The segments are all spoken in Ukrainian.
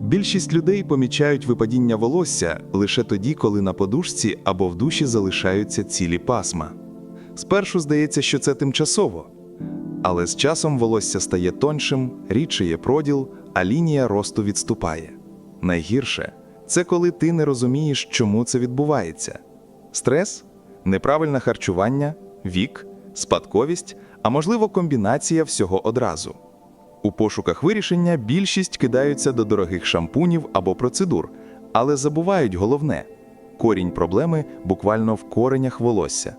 Більшість людей помічають випадіння волосся лише тоді, коли на подушці або в душі залишаються цілі пасма. Спершу здається, що це тимчасово, але з часом волосся стає тоншим, рідшає проділ, а лінія росту відступає. Найгірше це коли ти не розумієш, чому це відбувається: стрес, неправильне харчування, вік, спадковість, а можливо, комбінація всього одразу. У пошуках вирішення більшість кидаються до дорогих шампунів або процедур, але забувають головне корінь проблеми буквально в коренях волосся.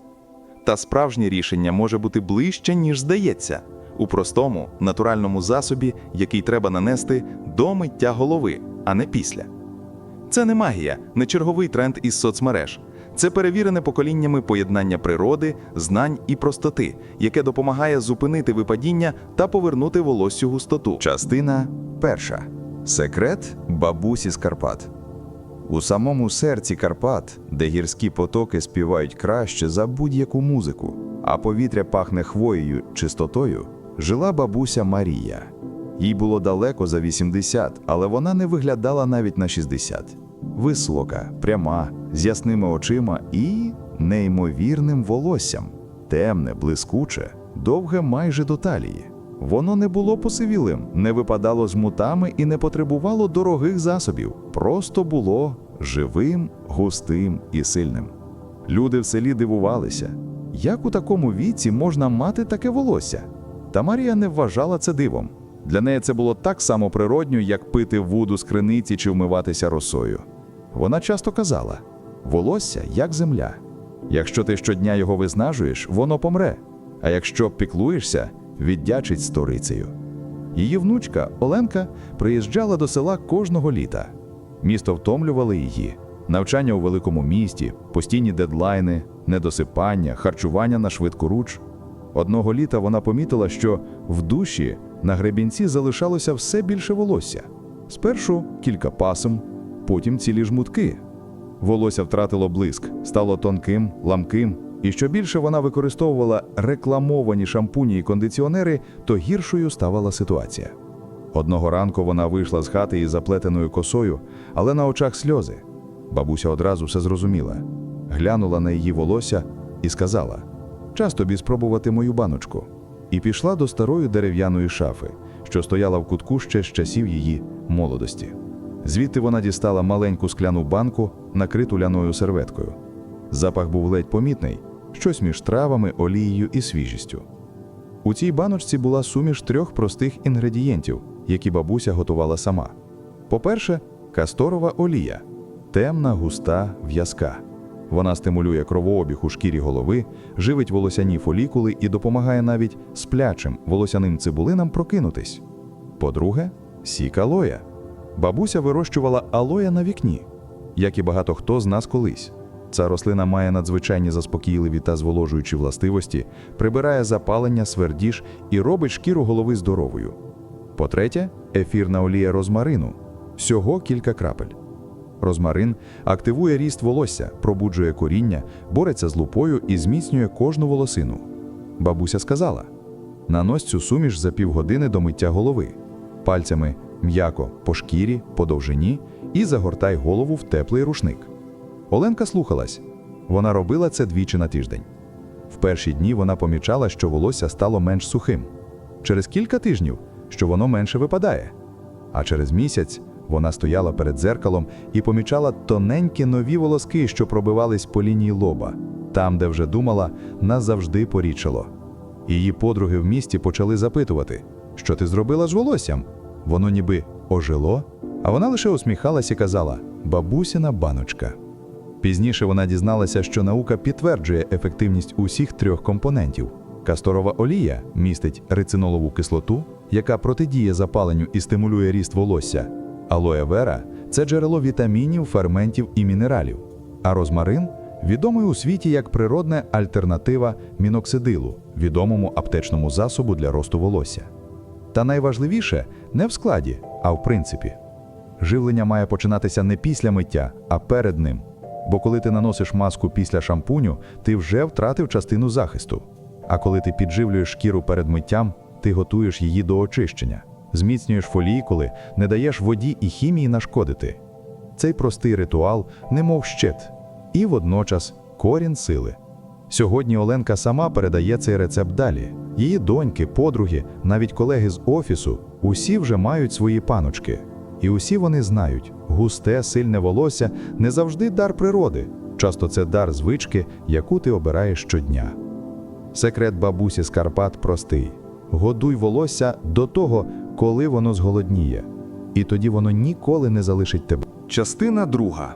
Та справжнє рішення може бути ближче, ніж здається, у простому, натуральному засобі, який треба нанести до миття голови, а не після. Це не магія, не черговий тренд із соцмереж. Це перевірене поколіннями поєднання природи, знань і простоти, яке допомагає зупинити випадіння та повернути волоссю густоту. Частина перша. Секрет бабусі з Карпат. У самому серці Карпат, де гірські потоки співають краще за будь-яку музику, а повітря пахне хвоєю чистотою, жила бабуся Марія. Їй було далеко за 80, але вона не виглядала навіть на 60. Висока, пряма, з ясними очима і неймовірним волоссям, темне, блискуче, довге майже до талії. Воно не було посивілим, не випадало з мутами і не потребувало дорогих засобів, просто було живим, густим і сильним. Люди в селі дивувалися, як у такому віці можна мати таке волосся. Та Марія не вважала це дивом. Для неї це було так само природньо, як пити воду з криниці чи вмиватися росою. Вона часто казала: волосся як земля. Якщо ти щодня його виснажуєш, воно помре. А якщо піклуєшся, віддячить сторицею. Її внучка Оленка приїжджала до села кожного літа. Місто втомлювали її, навчання у великому місті, постійні дедлайни, недосипання, харчування на швидкоруч. Одного літа вона помітила, що в душі на гребінці залишалося все більше волосся. Спершу кілька пасом, потім цілі жмутки. Волосся втратило блиск, стало тонким, ламким, і що більше вона використовувала рекламовані шампуні і кондиціонери, то гіршою ставала ситуація. Одного ранку вона вийшла з хати із заплетеною косою, але на очах сльози. Бабуся одразу все зрозуміла, глянула на її волосся і сказала: Час тобі спробувати мою баночку. І пішла до старої дерев'яної шафи, що стояла в кутку ще з часів її молодості. Звідти вона дістала маленьку скляну банку, накриту ляною серветкою. Запах був ледь помітний, щось між травами, олією і свіжістю. У цій баночці була суміш трьох простих інгредієнтів, які бабуся готувала сама. По-перше, касторова олія темна, густа, в'язка. Вона стимулює кровообіг у шкірі голови, живить волосяні фолікули і допомагає навіть сплячим волосяним цибулинам прокинутись. По-друге, сік алоя. Бабуся вирощувала алоя на вікні, як і багато хто з нас колись. Ця рослина має надзвичайні заспокійливі та зволожуючі властивості, прибирає запалення, свердіж і робить шкіру голови здоровою. По-третє, ефірна олія розмарину всього кілька крапель. Розмарин активує ріст волосся, пробуджує коріння, бореться з лупою і зміцнює кожну волосину. Бабуся сказала: нанось цю суміш за півгодини до миття голови, пальцями м'яко по шкірі, по довжині і загортай голову в теплий рушник. Оленка слухалась. Вона робила це двічі на тиждень. В перші дні вона помічала, що волосся стало менш сухим. Через кілька тижнів, що воно менше випадає. А через місяць вона стояла перед дзеркалом і помічала тоненькі нові волоски, що пробивались по лінії лоба, там, де вже думала, назавжди порічило. Її подруги в місті почали запитувати, що ти зробила з волоссям? Воно ніби ожило, а вона лише усміхалась і казала бабусіна баночка. Пізніше вона дізналася, що наука підтверджує ефективність усіх трьох компонентів. Касторова олія містить рицинолову кислоту, яка протидіє запаленню і стимулює ріст волосся. Алоє вера це джерело вітамінів, ферментів і мінералів. А розмарин відомий у світі як природна альтернатива міноксидилу, відомому аптечному засобу для росту волосся. Та найважливіше не в складі, а в принципі. Живлення має починатися не після миття, а перед ним. Бо коли ти наносиш маску після шампуню, ти вже втратив частину захисту. А коли ти підживлюєш шкіру перед миттям, ти готуєш її до очищення. Зміцнюєш фолікули, не даєш воді і хімії нашкодити. Цей простий ритуал, немов щит, і водночас корінь сили. Сьогодні Оленка сама передає цей рецепт далі. Її доньки, подруги, навіть колеги з офісу усі вже мають свої паночки. І усі вони знають, густе, сильне волосся не завжди дар природи. Часто це дар звички, яку ти обираєш щодня. Секрет бабусі з Карпат простий: годуй волосся до того, коли воно зголодніє, і тоді воно ніколи не залишить тебе. Частина друга.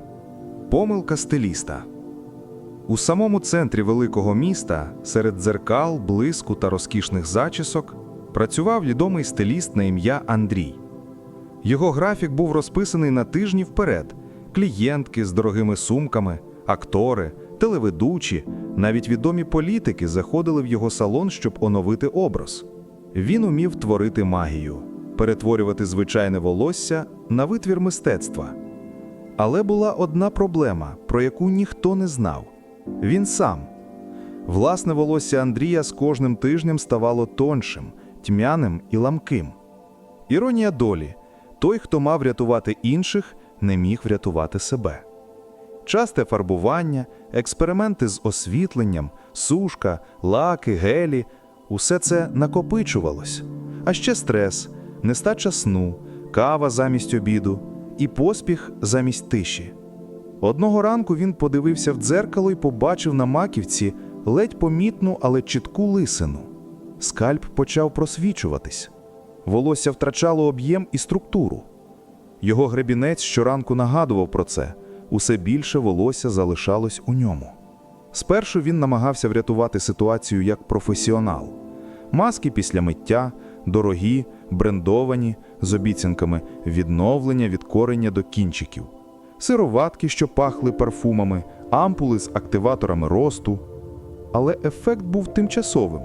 Помилка стиліста. У самому центрі великого міста, серед дзеркал, блиску та розкішних зачісок, працював відомий стиліст на ім'я Андрій. Його графік був розписаний на тижні вперед: клієнтки з дорогими сумками, актори, телеведучі, навіть відомі політики заходили в його салон, щоб оновити образ. Він умів творити магію, перетворювати звичайне волосся на витвір мистецтва. Але була одна проблема, про яку ніхто не знав він сам. Власне волосся Андрія з кожним тижнем ставало тоншим, тьмяним і ламким. Іронія долі той, хто мав рятувати інших, не міг врятувати себе. Часте фарбування, експерименти з освітленням, сушка, лаки, гелі усе це накопичувалось. А ще стрес, нестача сну, кава замість обіду і поспіх замість тиші. Одного ранку він подивився в дзеркало і побачив на маківці ледь помітну, але чітку лисину. Скальп почав просвічуватись. Волосся втрачало об'єм і структуру. Його гребінець щоранку нагадував про це, усе більше волосся залишалось у ньому. Спершу він намагався врятувати ситуацію як професіонал. Маски після миття, дорогі, брендовані, з обіцянками відновлення від корення до кінчиків, сироватки, що пахли парфумами, ампули з активаторами росту. Але ефект був тимчасовим.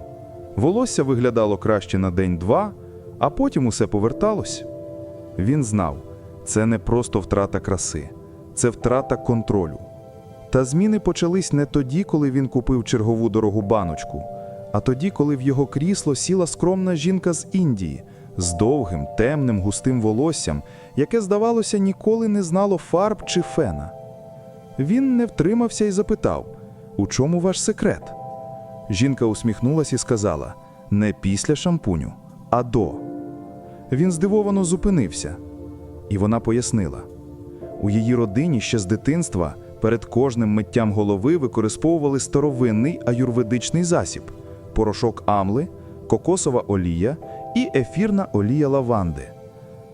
Волосся виглядало краще на день-два, а потім усе поверталось. Він знав, це не просто втрата краси, це втрата контролю. Та зміни почались не тоді, коли він купив чергову дорогу баночку, а тоді, коли в його крісло сіла скромна жінка з Індії з довгим, темним, густим волоссям, яке, здавалося, ніколи не знало фарб чи фена. Він не втримався і запитав: У чому ваш секрет? Жінка усміхнулася і сказала: не після шампуню, а до. Він здивовано зупинився, і вона пояснила: у її родині ще з дитинства перед кожним миттям голови використовували старовинний аюрведичний засіб: порошок амли, кокосова олія і ефірна олія лаванди.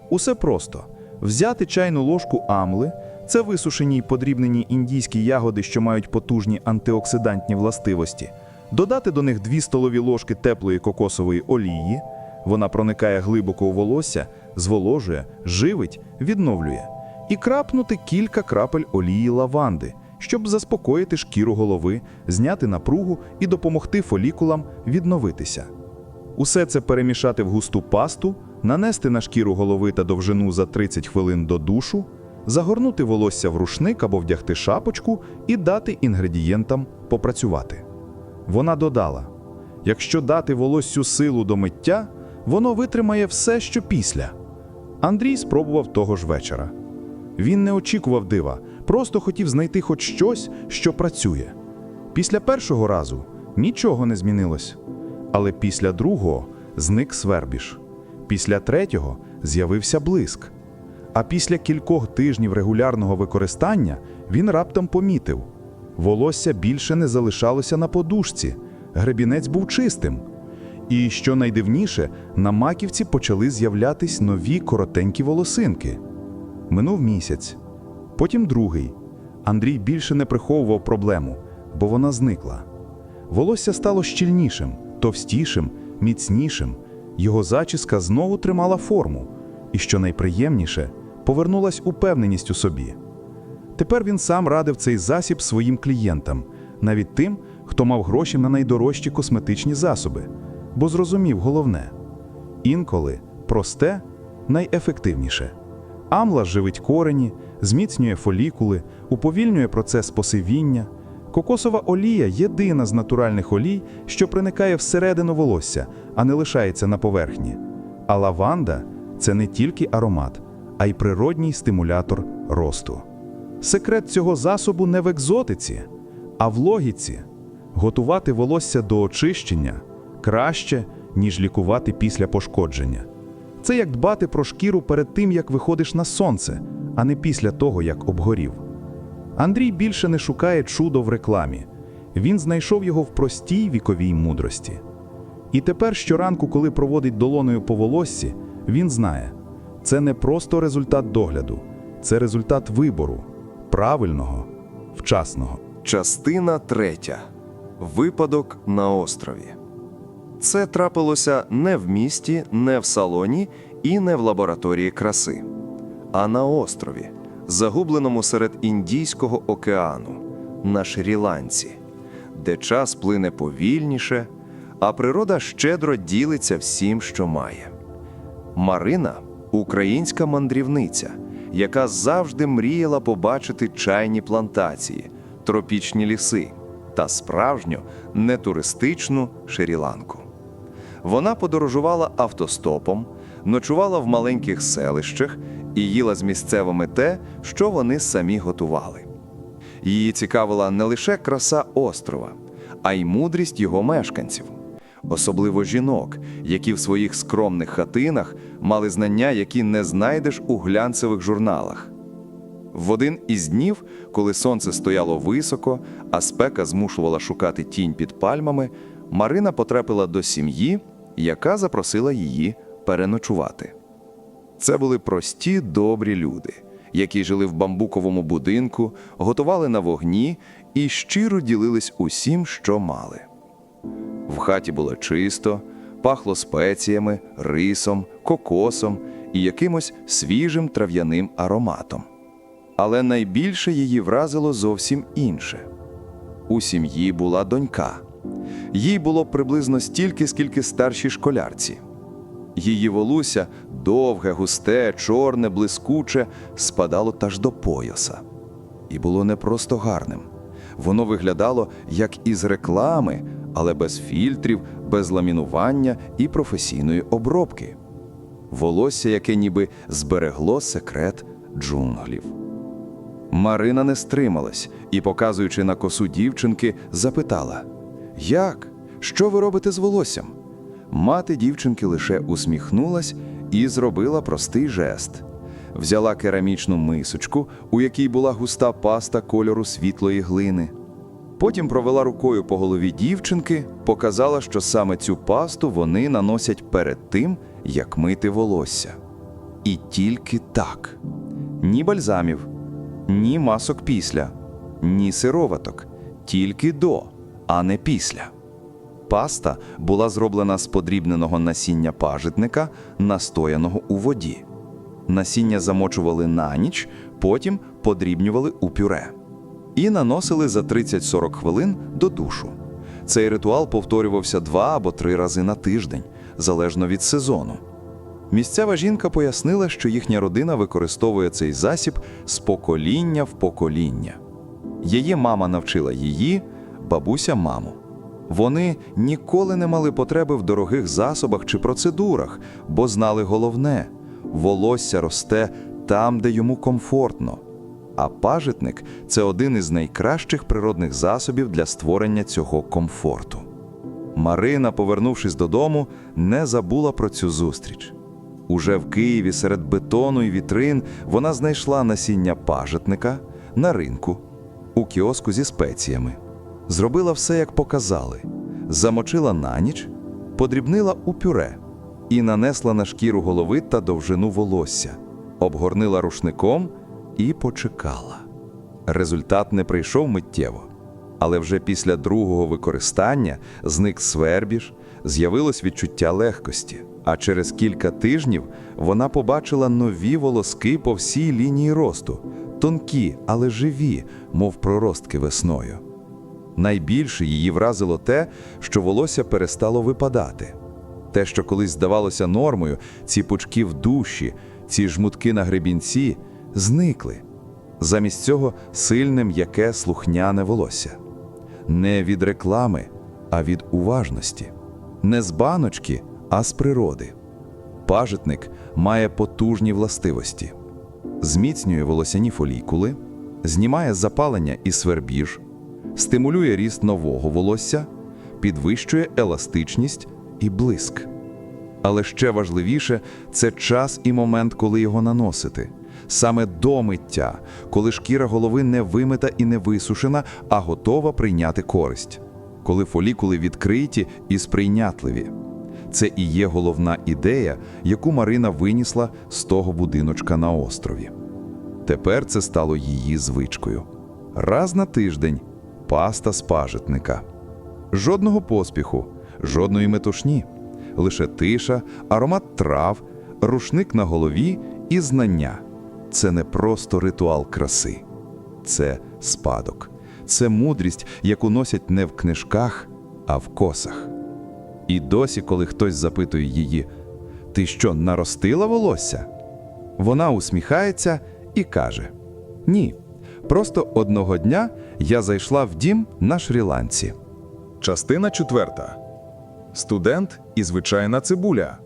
Усе просто взяти чайну ложку амли, це висушені й подрібнені індійські ягоди, що мають потужні антиоксидантні властивості, додати до них 2 столові ложки теплої кокосової олії. Вона проникає глибоко у волосся, зволожує, живить, відновлює, і крапнути кілька крапель олії лаванди, щоб заспокоїти шкіру голови, зняти напругу і допомогти фолікулам відновитися. Усе це перемішати в густу пасту, нанести на шкіру голови та довжину за 30 хвилин до душу, загорнути волосся в рушник або вдягти шапочку і дати інгредієнтам попрацювати. Вона додала: якщо дати волоссю силу до миття, воно витримає все, що після. Андрій спробував того ж вечора. Він не очікував дива, просто хотів знайти хоч щось, що працює. Після першого разу нічого не змінилось. Але після другого зник свербіж. Після третього з'явився блиск. А після кількох тижнів регулярного використання він раптом помітив: волосся більше не залишалося на подушці, гребінець був чистим. І що найдивніше, на маківці почали з'являтись нові коротенькі волосинки. Минув місяць, потім другий. Андрій більше не приховував проблему, бо вона зникла. Волосся стало щільнішим, товстішим, міцнішим. Його зачіска знову тримала форму, і, що найприємніше, повернулась упевненість у собі. Тепер він сам радив цей засіб своїм клієнтам, навіть тим, хто мав гроші на найдорожчі косметичні засоби, бо зрозумів головне: інколи просте найефективніше. Амла живить корені, зміцнює фолікули, уповільнює процес посивіння. Кокосова олія єдина з натуральних олій, що проникає всередину волосся, а не лишається на поверхні. А лаванда це не тільки аромат, а й природній стимулятор росту. Секрет цього засобу не в екзотиці, а в логіці. Готувати волосся до очищення краще, ніж лікувати після пошкодження. Це як дбати про шкіру перед тим, як виходиш на сонце, а не після того, як обгорів. Андрій більше не шукає чудо в рекламі. Він знайшов його в простій віковій мудрості. І тепер щоранку, коли проводить долоною по волоссі, він знає, це не просто результат догляду, це результат вибору правильного, вчасного. Частина третя. Випадок на острові. Це трапилося не в місті, не в салоні і не в лабораторії краси, а на острові, загубленому серед Індійського океану, на Шрі-Ланці, де час плине повільніше, а природа щедро ділиться всім, що має. Марина українська мандрівниця, яка завжди мріяла побачити чайні плантації, тропічні ліси та справжню нетуристичну Шрі-Ланку. Вона подорожувала автостопом, ночувала в маленьких селищах і їла з місцевими те, що вони самі готували. Її цікавила не лише краса острова, а й мудрість його мешканців, особливо жінок, які в своїх скромних хатинах мали знання, які не знайдеш у глянцевих журналах. В один із днів, коли сонце стояло високо, а спека змушувала шукати тінь під пальмами, Марина потрапила до сім'ї, яка запросила її переночувати. Це були прості добрі люди, які жили в бамбуковому будинку, готували на вогні і щиро ділились усім, що мали. В хаті було чисто, пахло спеціями, рисом, кокосом і якимось свіжим трав'яним ароматом. Але найбільше її вразило зовсім інше. У сім'ї була донька. Їй було приблизно стільки, скільки старшій школярці. Її волосся довге, густе, чорне, блискуче, спадало таж до пояса. І було не просто гарним. Воно виглядало як із реклами, але без фільтрів, без ламінування і професійної обробки. Волосся, яке ніби зберегло секрет джунглів. Марина не стрималась і, показуючи на косу дівчинки, запитала: Як? Що ви робите з волоссям? Мати дівчинки лише усміхнулась і зробила простий жест. Взяла керамічну мисочку, у якій була густа паста кольору світлої глини. Потім провела рукою по голові дівчинки, показала, що саме цю пасту вони наносять перед тим, як мити волосся. І тільки так. Ні бальзамів, ні масок після, ні сироваток, тільки до, а не після. Паста була зроблена з подрібненого насіння пажитника, настояного у воді. Насіння замочували на ніч, потім подрібнювали у пюре і наносили за 30-40 хвилин до душу. Цей ритуал повторювався два або три рази на тиждень, залежно від сезону. Місцева жінка пояснила, що їхня родина використовує цей засіб з покоління в покоління. Її мама навчила її, бабуся маму. Вони ніколи не мали потреби в дорогих засобах чи процедурах, бо знали головне волосся росте там, де йому комфортно. А пажитник це один із найкращих природних засобів для створення цього комфорту. Марина, повернувшись додому, не забула про цю зустріч. Уже в Києві серед бетону і вітрин вона знайшла насіння пажитника на ринку, у кіоску зі спеціями. Зробила все, як показали, замочила на ніч, подрібнила у пюре і нанесла на шкіру голови та довжину волосся, обгорнила рушником і почекала. Результат не прийшов миттєво, але вже після другого використання зник свербіж, з'явилось відчуття легкості. А через кілька тижнів вона побачила нові волоски по всій лінії росту, тонкі, але живі, мов проростки весною. Найбільше її вразило те, що волосся перестало випадати. Те, що колись здавалося нормою, ці пучки в душі, ці жмутки на гребінці, зникли. Замість цього сильне м'яке слухняне волосся. Не від реклами, а від уважності. Не з баночки, а з природи. Пажитник має потужні властивості, зміцнює волосяні фолікули, знімає запалення і свербіж, стимулює ріст нового волосся, підвищує еластичність і блиск. Але ще важливіше це час і момент, коли його наносити. Саме до миття, коли шкіра голови не вимита і не висушена, а готова прийняти користь, коли фолікули відкриті і сприйнятливі. Це і є головна ідея, яку Марина винісла з того будиночка на острові. Тепер це стало її звичкою. Раз на тиждень паста з пажитника. Жодного поспіху, жодної метушні, лише тиша, аромат трав, рушник на голові і знання. Це не просто ритуал краси, це спадок, це мудрість, яку носять не в книжках, а в косах. І досі, коли хтось запитує її, ти що, наростила волосся? Вона усміхається і каже: Ні, просто одного дня я зайшла в дім на Шрі-Ланці. Частина четверта. Студент і звичайна цибуля.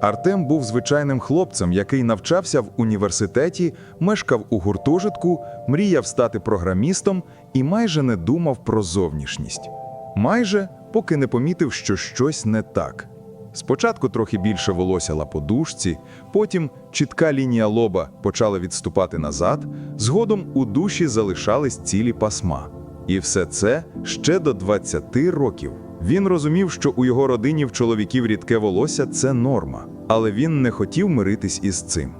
Артем був звичайним хлопцем, який навчався в університеті, мешкав у гуртожитку, мріяв стати програмістом і майже не думав про зовнішність. Майже, поки не помітив, що щось не так. Спочатку трохи більше волосся на подушці, потім чітка лінія лоба почала відступати назад, згодом у душі залишались цілі пасма. І все це ще до 20 років. Він розумів, що у його родині в чоловіків рідке волосся це норма, але він не хотів миритись із цим.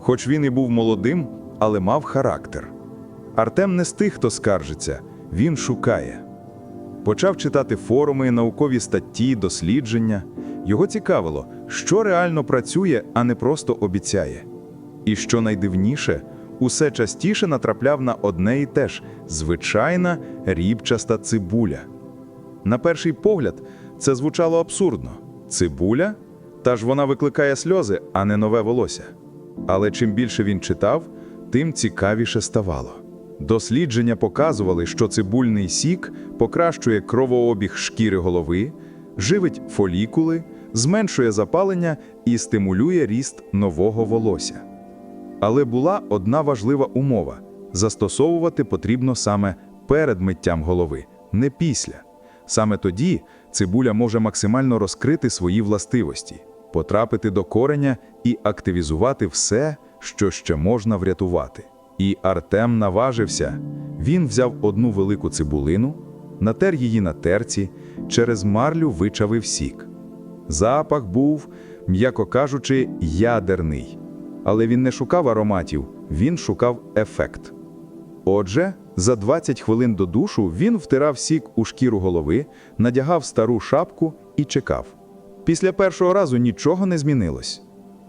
Хоч він і був молодим, але мав характер. Артем не з тих, хто скаржиться, він шукає. Почав читати форуми, наукові статті, дослідження. Його цікавило, що реально працює, а не просто обіцяє. І що найдивніше, усе частіше натрапляв на одне і те ж звичайна рібчаста цибуля. На перший погляд, це звучало абсурдно. Цибуля? Та ж вона викликає сльози, а не нове волосся. Але чим більше він читав, тим цікавіше ставало. Дослідження показували, що цибульний сік покращує кровообіг шкіри голови, живить фолікули, зменшує запалення і стимулює ріст нового волосся. Але була одна важлива умова: застосовувати потрібно саме перед миттям голови, не після. Саме тоді цибуля може максимально розкрити свої властивості, потрапити до кореня і активізувати все, що ще можна врятувати. І Артем наважився. Він взяв одну велику цибулину, натер її на терці, через марлю вичавив сік. Запах був, м'яко кажучи, ядерний. Але він не шукав ароматів, він шукав ефект. Отже, за 20 хвилин до душу він втирав сік у шкіру голови, надягав стару шапку і чекав. Після першого разу нічого не змінилось.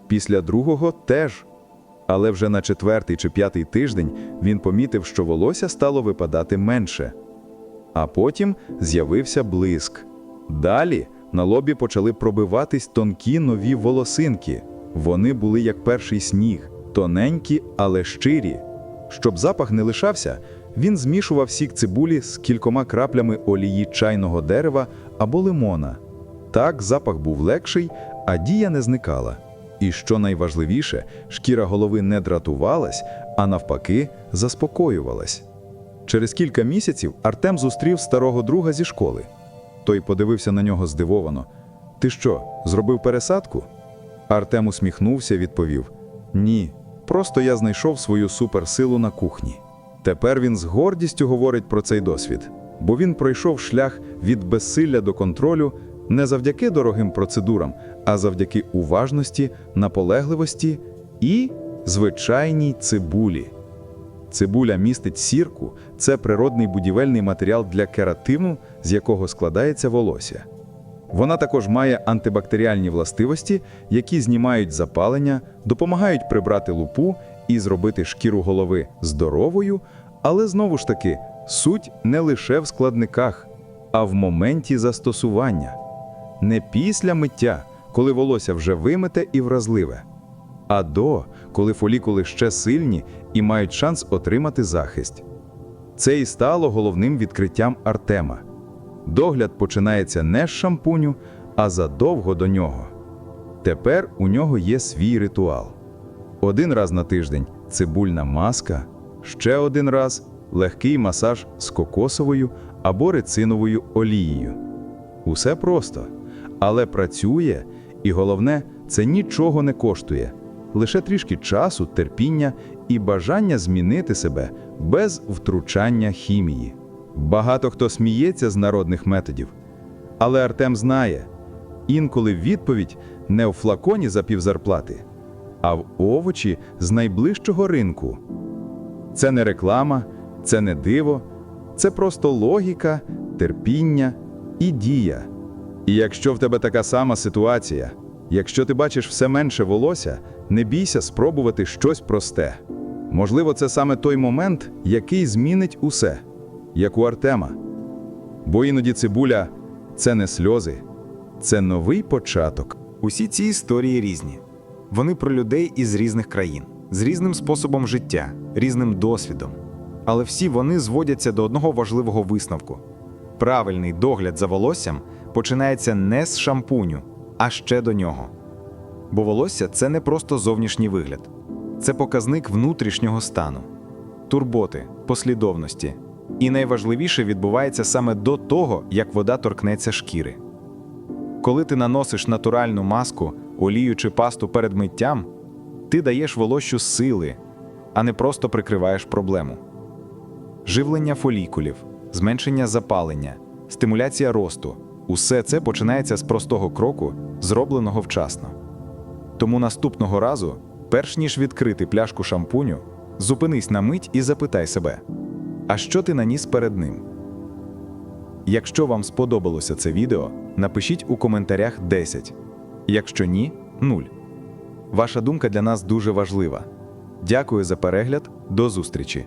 Після другого теж. Але вже на четвертий чи п'ятий тиждень він помітив, що волосся стало випадати менше. А потім з'явився блиск. Далі на лобі почали пробиватись тонкі нові волосинки. Вони були як перший сніг, тоненькі, але щирі. Щоб запах не лишався, він змішував сік цибулі з кількома краплями олії чайного дерева або лимона. Так запах був легший, а дія не зникала. І що найважливіше, шкіра голови не дратувалась, а навпаки, заспокоювалась. Через кілька місяців Артем зустрів старого друга зі школи. Той подивився на нього здивовано. Ти що, зробив пересадку? Артем усміхнувся, відповів: Ні, просто я знайшов свою суперсилу на кухні. Тепер він з гордістю говорить про цей досвід, бо він пройшов шлях від безсилля до контролю не завдяки дорогим процедурам, а завдяки уважності, наполегливості і звичайній цибулі. Цибуля містить сірку це природний будівельний матеріал для кератину, з якого складається волосся. Вона також має антибактеріальні властивості, які знімають запалення, допомагають прибрати лупу і зробити шкіру голови здоровою, але знову ж таки, суть не лише в складниках, а в моменті застосування. Не після миття, коли волосся вже вимите і вразливе, а до, коли фолікули ще сильні і мають шанс отримати захист. Це і стало головним відкриттям Артема. Догляд починається не з шампуню, а задовго до нього. Тепер у нього є свій ритуал. Один раз на тиждень цибульна маска, ще один раз легкий масаж з кокосовою або рециновою олією. Усе просто, але працює, і головне, це нічого не коштує. Лише трішки часу, терпіння і бажання змінити себе без втручання хімії. Багато хто сміється з народних методів, але Артем знає, інколи відповідь не в флаконі за півзарплати, а в овочі з найближчого ринку. Це не реклама, це не диво, це просто логіка, терпіння і дія. І якщо в тебе така сама ситуація, якщо ти бачиш все менше волосся, не бійся спробувати щось просте. Можливо, це саме той момент, який змінить усе, як у Артема. Бо іноді цибуля це не сльози, це новий початок. Усі ці історії різні. Вони про людей із різних країн, з різним способом життя, різним досвідом. Але всі вони зводяться до одного важливого висновку: правильний догляд за волоссям починається не з шампуню, а ще до нього. Бо волосся це не просто зовнішній вигляд, це показник внутрішнього стану, турботи, послідовності. І найважливіше відбувається саме до того, як вода торкнеться шкіри. Коли ти наносиш натуральну маску, олію чи пасту перед миттям, ти даєш волосю сили, а не просто прикриваєш проблему. Живлення фолікулів, зменшення запалення, стимуляція росту усе це починається з простого кроку, зробленого вчасно. Тому наступного разу, перш ніж відкрити пляшку шампуню, зупинись на мить і запитай себе: а що ти наніс перед ним? Якщо вам сподобалося це відео, напишіть у коментарях 10. Якщо ні 0. Ваша думка для нас дуже важлива. Дякую за перегляд. До зустрічі!